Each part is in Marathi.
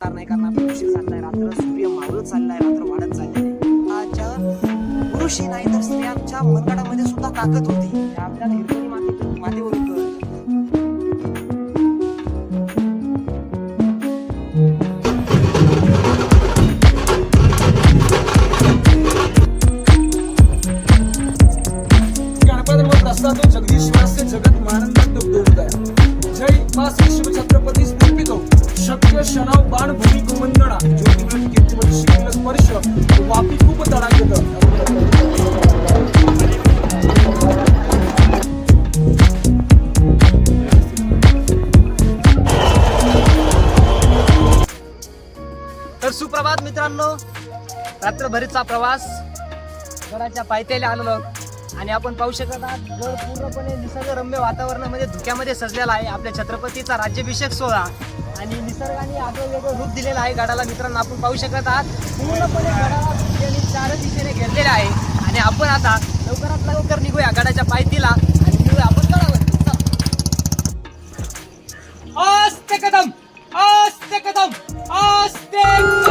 चालणार नाही कारण आपण उशीर चाललाय रात्र सूर्य मावळत चाललाय रात्र वाढत चाललाय आजच्या पुरुषी नाही तर स्त्रियांच्या मनगडामध्ये सुद्धा ताकद होती. त्या आपल्याला हिरकणी माती मातीवरून तर सुप्रभात मित्रांनो. रात्रभरीचा प्रवास. गडाच्या पायथ्याला आलेलो. आणि आपण पाहू शकत आहात गड पूर्णपणे निसर्गरम्य वातावरणामध्ये धुक्यामध्ये सजलेला आहे. आपल्या छत्रपतीचा राज्याभिषेक सोहळा. आणि निसर्गाने आपलं वेगळं रूप दिलेलं आहे. गडाला मित्रांनो आपण पाहू शकत आहात पूर्णपणे गडाला चार दिशेने घेरलेले आहे. आणि आपण आता लवकरात लवकर निघूया गडाच्या पायथीला आणि निघूया आपण गडावर. कदम! आस्ते कदम! आस्ते!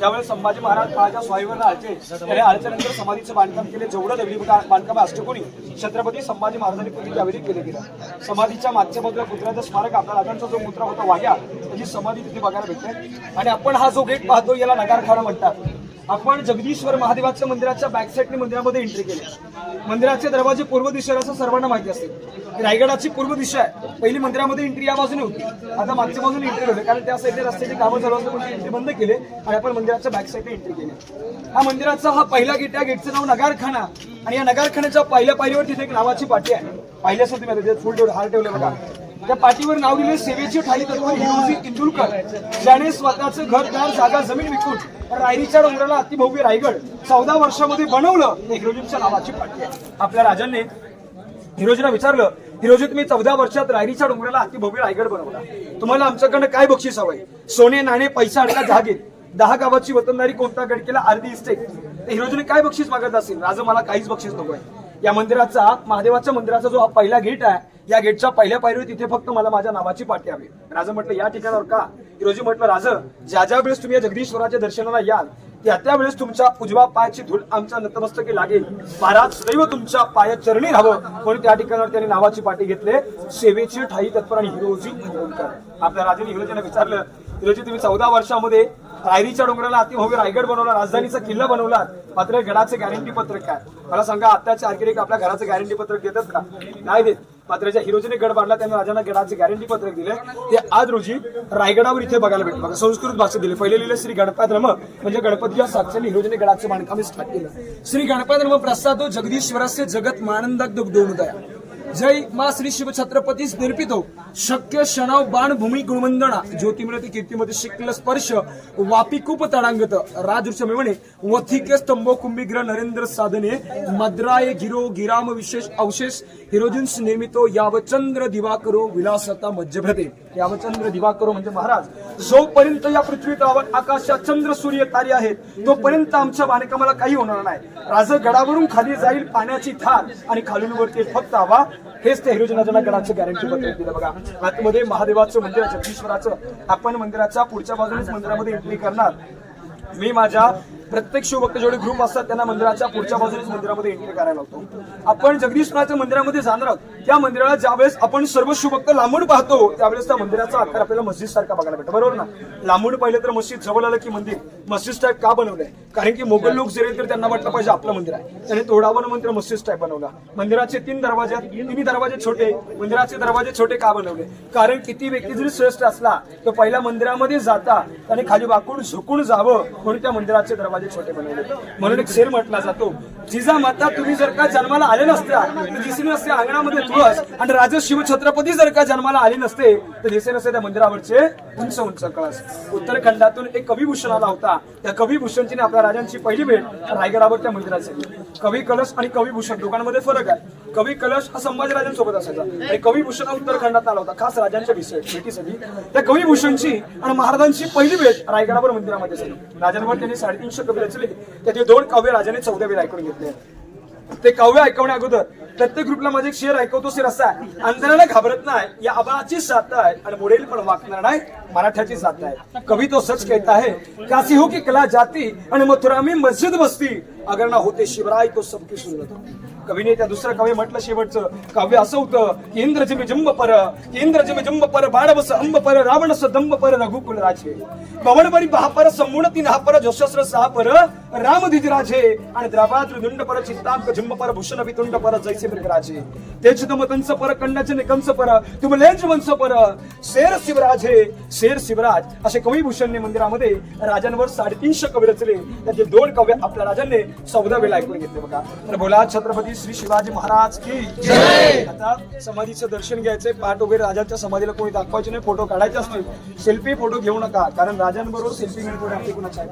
ज्यावेळेस संभाजी महाराज माझ्या स्वाईवर आलते त्याने आल्याच्यानंतर समाधीचं बांधकाम केले. जेवढं दगडी बांधकाम बांधकाम अष्टकोनी छत्रपती संभाजी महाराजांनी पूर्वी त्यावेळी केले गेलं? समाधीच्या मागच्या बाजूला कुत्र्याचं स्मारक आपल्या राजांचा जो मुद्रा होता वाघ्या त्याची समाधी तिथे बघायला भेटते. आणि आपण हा जो गेट पाहतो याला नगारखाना म्हणतात. आपण जगदीश्वर महादेवाच्या मंदिराच्या बॅक साईडने मंदिरामध्ये एंट्री केली. मंदिराचे दरवाजे पूर्व दिशेला असं सर्वांना माहिती असते. रायगडाची पूर्व दिशा आहे. पहिली मंदिरामध्ये एंट्री या बाजूने होती. आता मागच्या बाजूने एंट्री होते कारण त्या साईडने रस्त्याची कामं चालू असल्यामुळे एंट्री बंद केले आणि आपण मंदिराच्या बॅक साईडने एंट्री केली. हा मंदिराचा हा पहिला गेट या गेटचं नाव नगारखाना. आणि या नगारखान्याच्या पहिल्या पायरीवर तिथे एक नावाची पाटी आहे. पाहिली तुम्ही तिथे फुल ठेवलं हार ठेवलं बघा. त्या पाठीवर नाव दिले सेवेची ठाई तत्व हिरोजी इंदुलकर ज्याने स्वतःचं घरदार जागा जमीन विकून रायरीच्या डोंगराला अतिभव्य रायगड चौदा वर्षामध्ये बनवलं हे हिरोजीच्या नावाची पाठी आहे. आपल्या राजांनी हिरोजीला विचारलं हिरोजी तुम्ही चौदा वर्षात रायरीच्या डोंगराला अतिभव्य रायगड बनवला. तुम्हाला आमच्याकडनं काय बक्षीस हवंय? सोने नाणे पैसा अडका जहागीर दहा गावाची वतनदारी कोणता गड केला? अर्धी इस्टेट. हिरोजीने काय बक्षीस मागत असेल? राजा मला काहीच बक्षीस नकोय. या मंदिराचा महादेवाच्या मंदिराचा जो हा पहिला गेट आहे या गेटच्या पहिल्या पायरीवर तिथे फक्त मला माझ्या नावाची पाठी हवी. राजा म्हटलं या ठिकाणावर का? हिरोजी म्हटलं राज ज्या ज्या वेळेस तुम्ही या जगदीश्वराच्या दर्शनाला याल त्या त्यावेळेस तुमच्या उजव्या पायाची धूळ आमच्या नतमस्तकी लागेल. महाराज सदैव तुमच्या पाया चरणी राहावं. म्हणून त्या ठिकाणावर त्यांनी नावाची पाठी घेतले. सेवेची ठाई तत्पर आणि हिरोजी आपल्या राजाने हिरोजीने विचारलं हिरोजी तुम्ही चौदा वर्षामध्ये रायरीच्या डोंगराला अतिभव्य रायगड बनवला राजधानीचा किल्ला बनवला. मात्र गडाचे गॅरंटी पत्रक काय? मला सांगा आताचे आर्किटेक्ट आपल्या घराचं गॅरंटी पत्रक देतात का? नाही देत. मात्र ज्या हिरोजीने गड बांधला त्यांनी राजांना गडाचे गॅरंटी पत्रक दिले. ते आज रोजी रायगडावर इथे बघायला भेटले बघा संस्कृत भाषेत दिले. पहिले लिहिले श्री गणपत रम म्हणजे गणपतीच्या साक्षाने हिरोजीने गडाचे बांधकाम स्टार्ट केलं. श्री गणपत रम प्रसाद हो जगदीश्वरस्य जगत मानंदाक दुग्धोदया जय मा श्री शिव छत्रपतीस निर्पितो शक्य शणाव बाणभूमी गुणवंदना ज्योतिमिळती कीर्तीमध्ये शिकल स्पर्श. वापी तडांगत. राजृष मेवणे वथिके स्तंभ कुंभिग्र नरेंद्र साधने. मद्राय गिरो गिराम विशेष अवशेष. हिरोजिन्स निर्मितो यावचंद्र दिवाकरो विलासता मध्यभ्रते रामचंद्र दिवाकर म्हणजे महाराज. जोपर्यंत या पृथ्वीतलावर आकाशात चंद्र सूर्य तारे आहेत तोपर्यंत आमच्या बांधकामाला काही होणार नाही. राज गडावरून खाली जाईल पाण्याची थार आणि खालून वरती फक्त हवा. हेच त्या हिरोजनाजना गडाचं गॅरंटी पत्र दिलं बघा. आतमध्ये महादेवाचं मंदिर जगदीश्वराचं. आपण मंदिराच्या पुढच्या बाजूनेच मंदिरामध्ये एंट्री करणार. मी माझ्या प्रत्येक शिवभक्त जेवढे ग्रुप असतात त्यांना मंदिराच्या पुढच्या बाजूनेच मंदिरामध्ये एंट्री करायला लागतो आपण जगदीश्वराच्या मंदिरामध्ये जाणार आहोत. त्या मंदिराला ज्यावेळेस आपण सर्व शिवभक्त लांबून पाहतो त्यावेळेस त्या मंदिराचा आकार आपल्याला मस्जिद सारखा बघायला भेटतो. बरोबर ना? लांबून पाहिलं तर मस्जिद जवळ आलं की मंदिर. मस्जिद टाईप का बनवलंय? कारण की मोगल लोक जरी तर त्यांना वाटलं पाहिजे आपलं मंदिर आहे. त्याने तोडावन मंदिर मस्जिद टाईप बनवला. मंदिराचे तीन दरवाजे आहेत. तिन्ही दरवाजे छोटे. मंदिराचे दरवाजे छोटे का बनवले? कारण किती व्यक्ती जरी श्रेष्ठ असला तर पहिल्या मंदिरामध्ये जाता त्याने खाली वाकून झुकून जावं. म्हणून मंदिराचे दरवाजे छोटे बनवले. म्हणून एक शेर म्हटला जातो जिजा माता तुम्ही जर का जन्माला आले नसत्या तर दिसली नसते अंगणामध्ये तुळस आणि राजे शिवछत्रपती जर का जन्माला आले नसते तर दिसे नसते त्या मंदिरावरचे उंच उंच कळस. उत्तराखंडातून एक कविभूषण आला होता. त्या कविभूषणची आपल्या राजांची पहिली भेट रायगडावर त्या मंदिरात झाली. कवी कलश आणि कविभूषण दोघांमध्ये फरक आहे. कवी कलश हा संभाजीराजांसोबत असायचा. आणि कविभूषण हा उत्तराखंडात आला होता खास राजांच्या विषय भेटीसाठी. त्या कविभूषणची आणि महाराजांची पहिली भेट रायगडावर मंदिरामध्ये झाली. राजांवर त्यांनी साडेतीनशे कवी रचले. त्याचे दोन काव्य राजाने चौदावीर ऐकून घेतले. ते काव्य ऐकवण्या अगोदर. प्रत्येक ग्रुपला माझे एक शेअर ऐकवतो शेर असा आहे. अंधाराला घाबरत नाही. या आबाची साथ आहे आणि मोडेल पण वाकणार नाही. मराठ्याची जात आहे. कवी तो सच कहता है काशी हो की कला जाती आणि मथुरा मी मस्जिद बसती. अगर ना होते शिवराय तो सबकी सुंदर कवीने त्या दुसरं कवी म्हटलं शेवटचं. काव्य असं होतं इंद्र जिम जंब पर इंद्र जिम जंब पर बाणवस अंब पर रावणस दंब पर रघुकुल राजे. पवनपरी पर संमुणती पर जोशस्र सहा पर राम राजे. आणि द्रावाद्र दुंड पर चित्तांक जिंब पर भूषण वितुंड पर जैसे राजे. तेज तुम पर कंडाचे कंस पर तुम लेंज वंश पर. शेर शिवराजे शेर शिवराज असे कविभूषणने मंदिरामध्ये राजांवर साडेतीनशे कवी रचले. त्याचे दोन कव्य आपल्या राजांनी चौदा वेळा ऐकून घेतले बघा. तर बोला छत्रपती श्री शिवाजी महाराज की आता समाधीचं दर्शन घ्यायचंय. पाठ वगैरे राजांच्या समाधीला कोणी दाखवायचे नाही फोटो काढायचे असतील सेल्फी फोटो घेऊ नका कारण राजांबरोबर सेल्फी घेऊन कोणी आपली कुणाच्या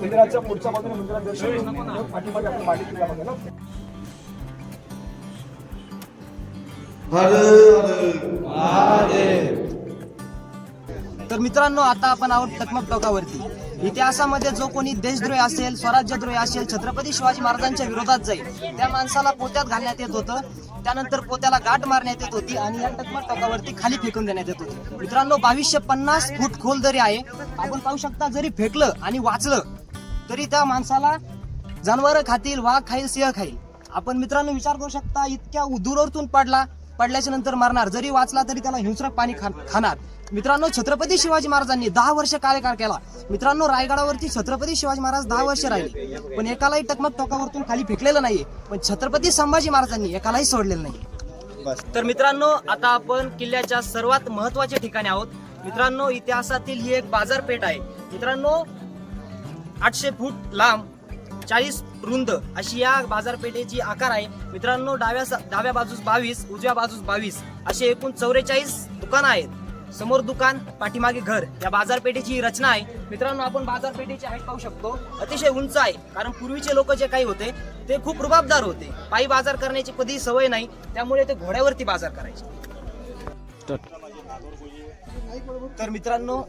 मंदिराच्या पुढच्या बाजूने मंदिरात दर्शन घेऊ पाठीमागे आपण पाठी केला बघा तर मित्रांनो आता आपण आहोत टकमक टोकावरती. इतिहासामध्ये जो कोणी देशद्रोही असेल स्वराज्यद्रोही असेल छत्रपती शिवाजी महाराजांच्या विरोधात जाईल त्या माणसाला पोत्यात घालण्यात येत होतं. त्यानंतर पोत्याला गाठ मारण्यात येत होती आणि या टकमक टोकावरती खाली फेकून देण्यात येत होती. मित्रांनो बावीसशे पन्नास फूट खोल जरी आहे आपण पाहू शकता जरी फेकलं आणि वाचलं तरी त्या माणसाला जनावर खातील वाघ खाईल सिंह खाईल. आपण मित्रांनो विचार करू शकता इतक्या दूरवरतून पडला पडल्याच्या नंतर मारणार. जरी वाचला तरी त्याला हिंसक पाणी खाणार. मित्रांनो छत्रपती शिवाजी महाराजांनी दहा वर्ष कार्यकाळ केला. मित्रांनो रायगडावरती छत्रपती शिवाजी महाराज दहा वर्ष राहिले. पण एकालाही टकमक टोकावरतून खाली फेकलेलं नाहीये. पण छत्रपती संभाजी महाराजांनी एकालाही सोडलेलं नाही तर मित्रांनो आता आपण किल्ल्याच्या सर्वात महत्त्वाच्या ठिकाणी आहोत. मित्रांनो इतिहासातील ही एक बाजारपेठ आहे. मित्रांनो आठशे फूट लांब चाळीस रुंद अशी या बाजारपेठेची आकार आहे. मित्रांनो डाव्या डाव्या बाजूस बावीस उजव्या बाजूस बावीस असे एकूण चौवेचाळीस दुकानं आहेत. समोर दुकान पाठीमागे घर या बाजारपेठेची रचना आहे. मित्रांनो आपण बाजारपेठेची हाईट पाहू शकतो. अतिशय उंच आहे कारण पूर्वीचे लोक जे काही होते ते खूप रुबाबदार होते. पायी बाजार करण्याची कधी सवय नाही त्यामुळे ते घोड्यावरती बाजार करायचे. तर मित्रांनो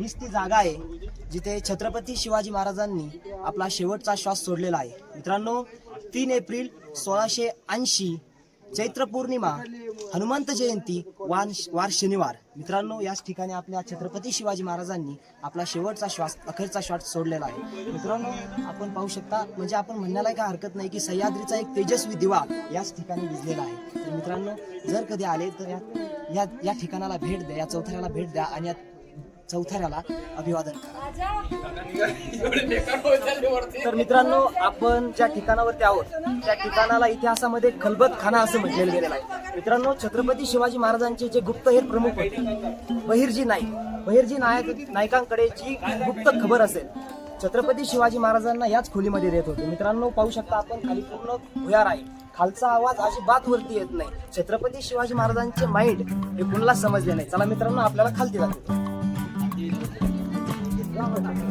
हीच ती जागा आहे जिथे छत्रपती शिवाजी महाराजांनी आपला शेवटचा श्वास सोडलेला आहे. मित्रांनो तीन एप्रिल सोळाशे ऐंशी चैत्र पौर्णिमा हनुमंत जयंती वान वार शनिवार. मित्रांनो याच ठिकाणी आपल्या छत्रपती शिवाजी महाराजांनी आपला शेवटचा श्वास अखेरचा श्वास सोडलेला आहे. मित्रांनो आपण पाहू शकता म्हणजे आपण म्हणण्याला काय हरकत नाही की सह्याद्रीचा एक तेजस्वी दिवा याच ठिकाणी विजलेला आहे. तर मित्रांनो जर कधी आले तर या या या ठिकाणाला भेट द्या या चौथऱ्याला भेट द्या आणि या चौथऱ्याला अभिवादन करा. तर मित्रांनो आपण ज्या ठिकाणावरती आहोत त्या ठिकाणाला इतिहासामध्ये खलबत खाना असं म्हटलेलं गेलेलं आहे. मित्रांनो छत्रपती शिवाजी महाराजांचे जे गुप्तहेर प्रमुख होते बहिर्जी नाईक. बहिर्जी नायक नायकांकडे जी गुप्त खबर असेल छत्रपती शिवाजी महाराजांना याच खोलीमध्ये देत होते. मित्रांनो पाहू शकता आपण खाली पूर्ण भुयार आहे. खालचा आवाज अजिबात वरती येत नाही. छत्रपती शिवाजी महाराजांचे माइंड हे कुणाला समजले नाही. चला मित्रांनो आपल्याला खालती जाते तर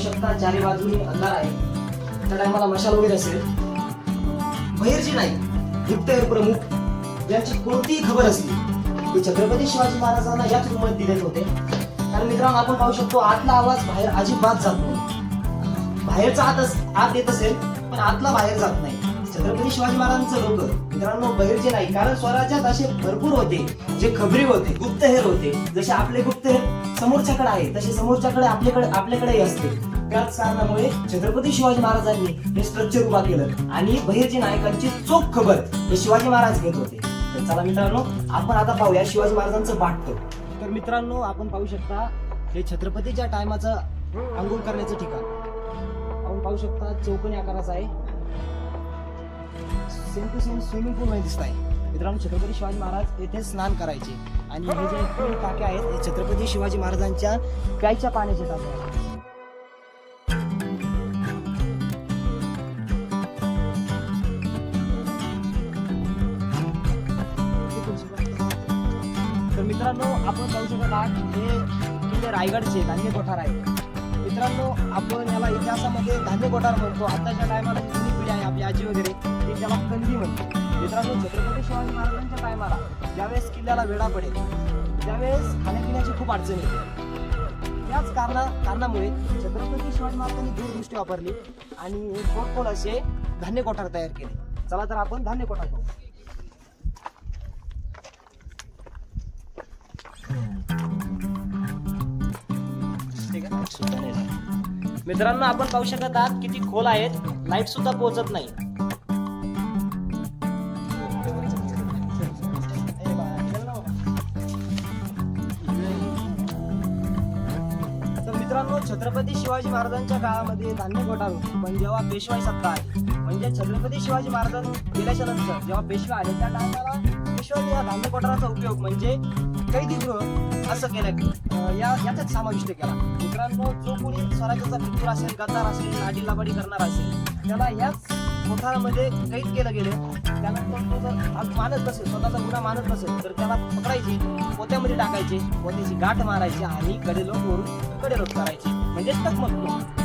शकता चारी बाजूनी अंधार आहे. त्या टायमाला मशाल वगैरे असेल. बहिर्जी नाही गुप्तहेर प्रमुख यांची कोणतीही खबर असली की छत्रपती शिवाजी महाराजांना याच रूममध्ये दिलेत होते कारण मित्रांनो आपण पाहू शकतो आतला आवाज बाहेर अजिबात जात नाही. बाहेरचा आत आत येत असेल पण आतला बाहेर जात नाही. छत्रपती शिवाजी महाराजांचं लोक मित्रांनो बहिर्जे नाही कारण स्वराज्यात असे भरपूर होते जे खबरी होते गुप्तहेर होते. जसे आपले गुप्तहेर समोरच्याकडे आहे तसे समोरच्याकडे आपल्याकडे आपल्याकडेही असते. त्याच कारणामुळे छत्रपती शिवाजी महाराजांनी हे स्ट्रक्चर उभा केलं आणि बहिरजी नायकांची चोख खबर हे शिवाजी महाराज घेत होते. तर चला मित्रांनो आपण आता पाहूया शिवाजी महाराजांचं वाटतं तर मित्रांनो आपण पाहू शकता हे छत्रपतीच्या टायमाचं आंघोळ करण्याचं ठिकाण. आपण पाहू शकता चौकणी आकाराचा आहे. Same to same swimming pool मध्ये दिसत आहे मित्रांनो छत्रपती शिवाजी महाराज येथे स्नान करायचे. आणि हे जे टाके आहेत हे छत्रपती शिवाजी महाराजांच्या प्यायच्या पाण्याचे टाके आहेत. हे किल्ले रायगडचे धान्य कोठार आहे. मित्रांनो आपण याला इतिहासामध्ये धान्य कोठार म्हणतो. आताच्या टायमाला जुनी पिढी आहे आपली आजी वगैरे. ते त्याला कंदी म्हणतो. मित्रांनो छत्रपती शिवाजी महाराजांच्या टायमाला ज्यावेळेस किल्ल्याला वेळा पडेल त्यावेळेस खाण्यापिण्याची खूप अडचण येते. याच कारणा कारणामुळे छत्रपती शिवाजी महाराजांनी दूरदृष्टी वापरली आणि एक गोडकोड असे धान्य कोठार तयार केले. चला तर आपण धान्य कोठार पाहू. आहे, सुद्धा नाही मित्रांनो आपण पाहू शकत आहात किती खोल आहेत. लाइट सुद्धा पोहोचत नाही. तर मित्रांनो छत्रपती शिवाजी महाराजांच्या काळामध्ये धान्य कोठार होते पण जेव्हा पेशवाई सत्ता आली म्हणजे छत्रपती शिवाजी महाराजांनी गेल्याच्यानंतर जेव्हा पेशवा आले त्या टायमाला पेशवाने या धान्य कोठाराचा उपयोग म्हणजे कैदी गृह असं केलं या याचाच समाविष्ट केला मित्रांनो जो कोणी स्वराज्याचा फितूर असेल गद्दार असेल लाडी लाबाडी करणार असेल त्याला याच कोठारामध्ये कैद केलं गेलं त्यानंतर तो जर मानत नसेल स्वतःचा गुन्हा मानत नसेल तर त्याला पकडायचे पोत्यामध्ये टाकायचे पोत्याची गाठ मारायची आणि कडेलो वरून कडेलोट करायचे म्हणजे टकमक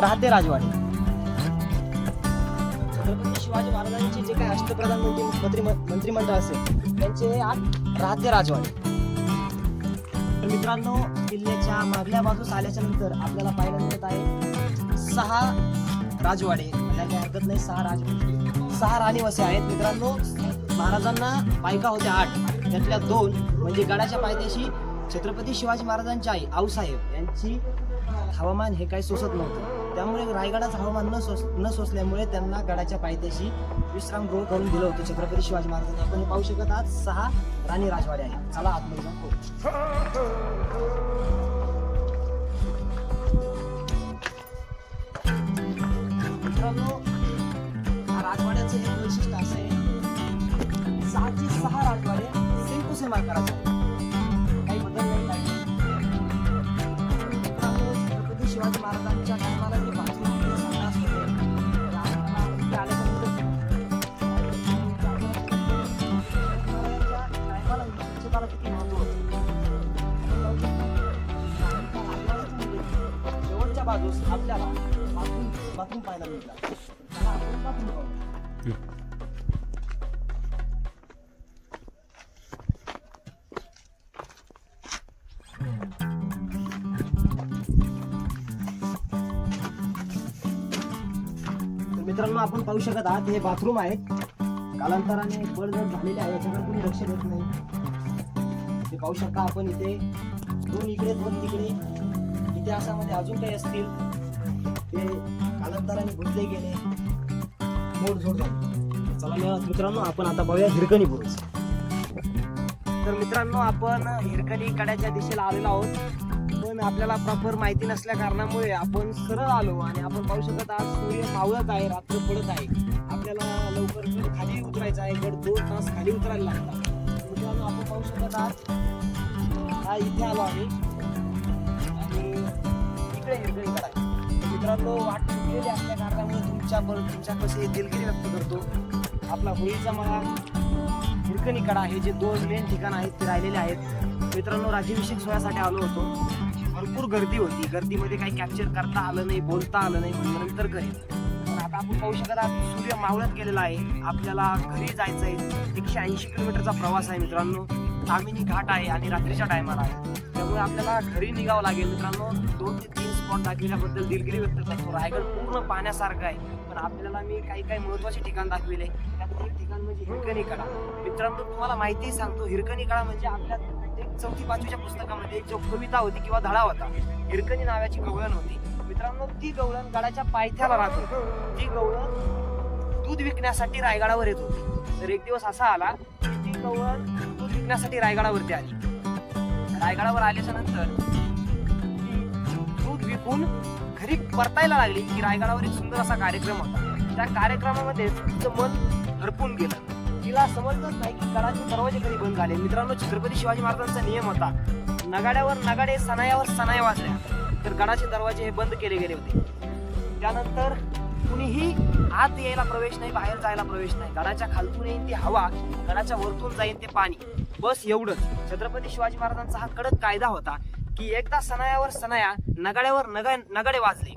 राहते राजवाडे. शिवाजी महाराजांचे जे काही अष्टप्रधान मंत्री मंत्री मंत्रिमंडळ असेल त्यांचे आज आठ राहते राजवाडे. तर मित्रांनो किल्ल्याच्या मागल्या बाजूस आल्याच्यानंतर आपल्याला पाहायला मिळत आहे सहा राजवाडे. म्हणजे काही हरकत नाही सहा राजवाडे सहा राणीवसे आहेत. मित्रांनो महाराजांना बायका होत्या आठ. त्यातल्या दोन म्हणजे गडाच्या पायथ्याशी छत्रपती शिवाजी महाराजांची आई आऊसाहेब यांची हवामान हे काही सोसत नव्हतं. त्यामुळे रायगडाचं हवामान न सोस न सोसल्यामुळे त्यांना गडाच्या पायथ्याशी विश्रामगृह करून दिलं होतं छत्रपती शिवाजी महाराजांनी. आपण हे पाहू शकत आहात सहा राणी राजवाडे आहेत. चला आतमध्ये जाऊन राजवाड्याचं एक वैशिष्ट्य असं आहे. सहाचे सहा राजवाडे सेम टू सेम आकाराचे काही बदल नाही. त्या राजवाड्याच्या शेवटच्या बाजूस आपल्याला बाथरूम बाथरूम पाहायला मिळतात. आपण पाहू. शकत आहात हे बाथरूम आहे कालांतराने बळजड झालेले आहे याच्याकडे कोणी लक्ष देत नाही. ते पाहू शकता आपण इथे. दोन इकडे दोन तिकडे. इतिहासामध्ये अजून काही असतील. ते कालांतराने बुजले गेले. मोडझोड झाली. चला मी- मित्रांनो आपण आता पाहूया हिरकणी बुरुज. तर मित्रांनो आपण हिरकणी कड्याच्या दिशेला आलेलो आहोत. पण आपल्याला प्रॉपर माहिती नसल्या कारणामुळे आपण सरळ आलो आणि आपण पाहू शकत आज सूर्य मावळत आहे रात्र पडत आहे. आपल्याला लवकर खाली उतरायचं आहे गड दोन तास खाली उतरायला लागतात. मित्रांनो आपण पाहू शकत आज हा इथे आलो आम्ही. आणि इकडे हिरकणी आहे. मित्रांनो वाट चुकलेली असल्या कारणामुळे तुमच्या तुमच्या कसे दिलगिरी व्यक्त करतो. आपला होळीचा मला हिरकणी कडा हे जे दोन मेन ठिकाण आहेत ते राहिलेले आहेत. मित्रांनो राज्याभिषेक सोहळ्यासाठी आलो होतो. भरपूर गर्दी होती. गर्दीमध्ये काही कॅप्चर करता आलं नाही बोलता आलं नाही म्हणून नंतर घरी. पण आता आपण पाहू शकत आहात सूर्य मावळत गेलेला आहे. आपल्याला घरी जायचं आहे एकशे ऐंशी किलोमीटरचा प्रवास आहे मित्रांनो. तामिनी घाट आहे आणि रात्रीच्या टायमाला आहे. त्यामुळे आपल्याला घरी निघावं लागेल. मित्रांनो दोन ते तीन स्पॉट दाखविल्याबद्दल दिलगिरी व्यक्त करतो. रायगड पूर्ण पाहण्यासारखं आहे. पण आपल्याला मी काही काही महत्त्वाचे ठिकाण दाखविले. त्यात एक ठिकाण म्हणजे हिरकणी कडा मित्रांनो तुम्हाला माहिती सांगतो हिरकणी कडा म्हणजे आपल्या चौथी पाचवीच्या पुस्तकामध्ये एक जो कविता होती किंवा धडा होता हिरकणी नावाची गवळण होती. मित्रांनो ती गवळण गडाच्या पायथ्याला राहत होती. ती गवळण दूध विकण्यासाठी रायगडावर येत होती. तर एक दिवस असा आला की ती गवळण दूध विकण्यासाठी रायगडावरती आली. रायगडावर आल्याच्यानंतर दूध विकून घरी परतायला लागली की रायगडावर एक सुंदर असा कार्यक्रम होता. त्या कार्यक्रमामध्ये तिचं मन हरपून गेलं. तिला समजलंच नाही की गडाचे दरवाजे कधी बंद झाले. मित्रांनो छत्रपती शिवाजी महाराजांचा नियम होता नगाड्यावर नगाडे सनायावर सनाया वाजल्या. तर गडाचे दरवाजे हे बंद केले गेले होते. त्यानंतर कुणीही आत यायला प्रवेश नाही बाहेर जायला प्रवेश नाही. गडाच्या खालतून येईन ती हवा गडाच्या वरतून जाईन ते पाणी. बस एवढंच. छत्रपती शिवाजी महाराजांचा हा कडक कायदा होता की एकदा सनायावर सनाया नगाड्यावर नगा नगाडे वाजले.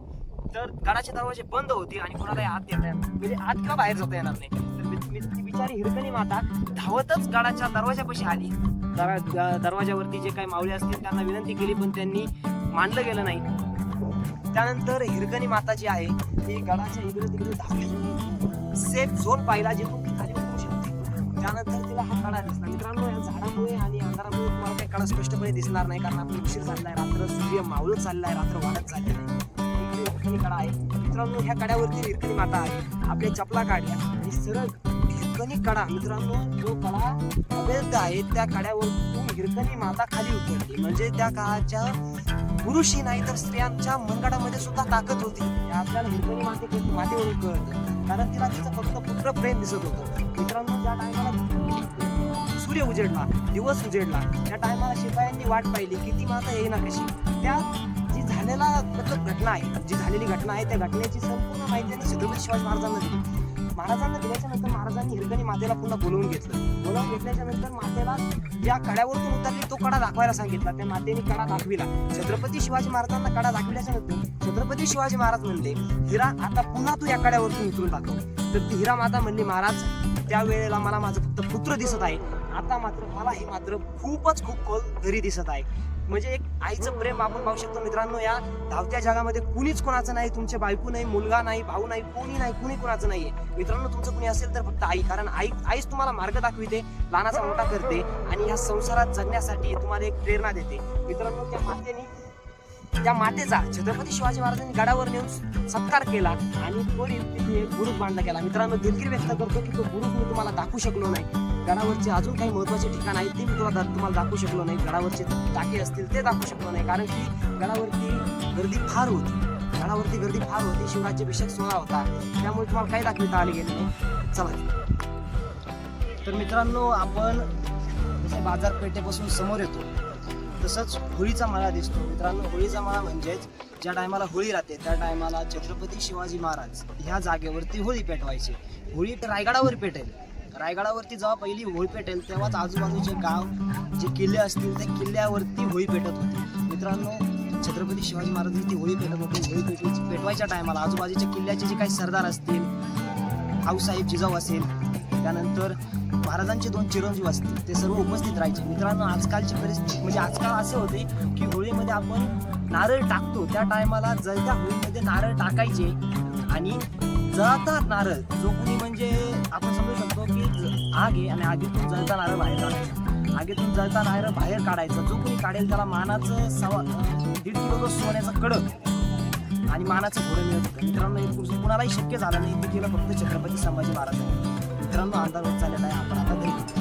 तर गडाचे दरवाजे बंद होते आणि कोणालाही आत येता येणार म्हणजे आत किंवा बाहेर जाता येणार नाही. ती बिचारी हिरकणी माता धावतच गडाच्या दरवाजापाशी आली. दरा- दरवाजावरती जे काही मावळे असतील त्यांना विनंती केली पण त्यांनी मानलं गेलं नाही. त्यानंतर हिरकणी माता जी आहे ती गडाच्या इकडे तिकडे धावली. सेफ झोन पाहिला जे तू खाली होऊ शकते. त्यानंतर तिला हा कडा दिसला. मित्रांनो या झाडामुळे आणि अंधारामुळे तुम्हाला काही कडा स्पष्टपणे दिसणार नाही कारण आपण उशीर झालाय रात्र सूर्य मावळत चाललाय रात्र वाढत चालली आहे. हिरकणी कडा आहे. मित्रांनो ह्या कड्यावरती हिरकणी माता आहे. आपल्या चपला काढल्या. आणि सरळ हिरकणी कडा मित्रांनो जो कडा अवैध आहे त्या कड्यावरून हिरकणी माता खाली उतरली. म्हणजे त्या काळाच्या पुरुषही नाही तर स्त्रियांच्या मनगडामध्ये सुद्धा ताकद होती. आपल्याला हिरकणी माते मातेवरून कळतं. कारण तिला तिचं फक्त पुत्र प्रेम दिसत होतं. मित्रांनो ज्या टायमाला सूर्य उजेडला दिवस उजेडला त्या टायमाला शिपायांनी वाट पाहिली की ती माता येईना कशी? त्या जी झालेला मतलब घटना आहे जी झालेली घटना आहे त्या घटनेची संपूर्ण माहिती त्यांनी छत्रपती शिवाजी महाराजांना दिली. महाराजांना दिल्याच्या नंतर महाराजांनी हिरकणी मातेला पुन्हा बोलवून घेतलं. बोलवून घेतल्याच्या नंतर मातेला ज्या कड्यावरून उतरली तो कडा दाखवायला सांगितला. त्या मातेने कडा दाखविला. छत्रपती शिवाजी महाराजांना कडा दाखविल्याच्या नंतर छत्रपती शिवाजी महाराज म्हणले हिरा आता पुन्हा तू या कड्यावरतून उतरून दाखव. तर ती हिरा माता म्हणली महाराज त्यावेळेला मला माझं फक्त पुत्र दिसत आहे. आता मात्र मला हे मात्र खूपच खूप खोल घरी दिसत आहे. म्हणजे एक आईचं प्रेम आपण पाहू शकतो मित्रांनो या धावत्या जगामध्ये कुणीच कोणाचं नाही तुमचे बायको नाही मुलगा नाही भाऊ नाही कोणी नाही कुणी कोणाचं नाहीये. मित्रांनो तुमचं कुणी असेल तर फक्त आई कारण आई आईच तुम्हाला मार्ग दाखविते लहानाचा मोठा करते आणि या संसारात जगण्यासाठी तुम्हाला एक प्रेरणा देते. मित्रांनो त्या मातेने त्या मातेचा छत्रपती शिवाजी महाराजांनी गडावर नेऊन सत्कार केला आणि त्वरित तिथे एक बुरुज बांधला गेला. मित्रांनो दिलगिरी व्यक्त करतो की तो गुरुप मी तुम्हाला दाखवू शकलो नाही. गडावरचे अजून काही महत्त्वाचे ठिकाण आहेत ते मी तुला तुम्हाला दाखवू शकलो नाही. गडावरचे टाके असतील ते दाखवू शकलो नाही. कारण की गडावरती गर्दी फार होती. गडावरती गर्दी फार होती. शिवराज्याभिषेक सोहळा होता. त्यामुळे तुम्हाला काही दाखविता आले गेले नाही. चला. तर मित्रांनो आपण जसे बाजारपेठेपासून समोर येतो तसंच होळीचा माळा दिसतो. मित्रांनो होळीचा माळा म्हणजेच ज्या टायमाला होळी राहते त्या टायमाला छत्रपती शिवाजी महाराज ह्या जागेवरती होळी पेटवायचे. होळी तर रायगडावर पेटेल. रायगडावरती जेव्हा पहिली होळी पेटेल तेव्हाच आजूबाजूचे गाव जे किल्ले असतील त्या किल्ल्यावरती होळी पेटत होती. मित्रांनो छत्रपती शिवाजी महाराज ती होळी पेटत होती. होळी पेटवायची पेटवायच्या टायमाला आजूबाजूच्या किल्ल्याचे जे काही सरदार असतील आऊसाहेब जिजाऊ असेल त्यानंतर महाराजांचे दोन चिरंजीव असतील ते सर्व उपस्थित राहायचे. मित्रांनो आजकालची परिस्थिती म्हणजे आजकाल असे होते की होळीमध्ये आपण नारळ टाकतो. त्या टायमाला जळत्या होळीमध्ये नारळ टाकायचे आणि जळता नारळ. जो कुणी म्हणजे आपण समजू शकतो की आग आहे आणि आगीतून जळता नारळ बाहेर काढायचा. आगीतून जळता नारळ बाहेर काढायचा. जो कुणी काढेल त्याला मानाचं सवा दीड किलो सोन्याचं कडक आणि मानाचं घोडं मिळत होतं. मित्रांनो कुणालाही शक्य झालं नाही. ते केलं फक्त छत्रपती संभाजी महाराजांनी. मित्रांनो अंदाज होत चाललेला आहे आपण आता घरी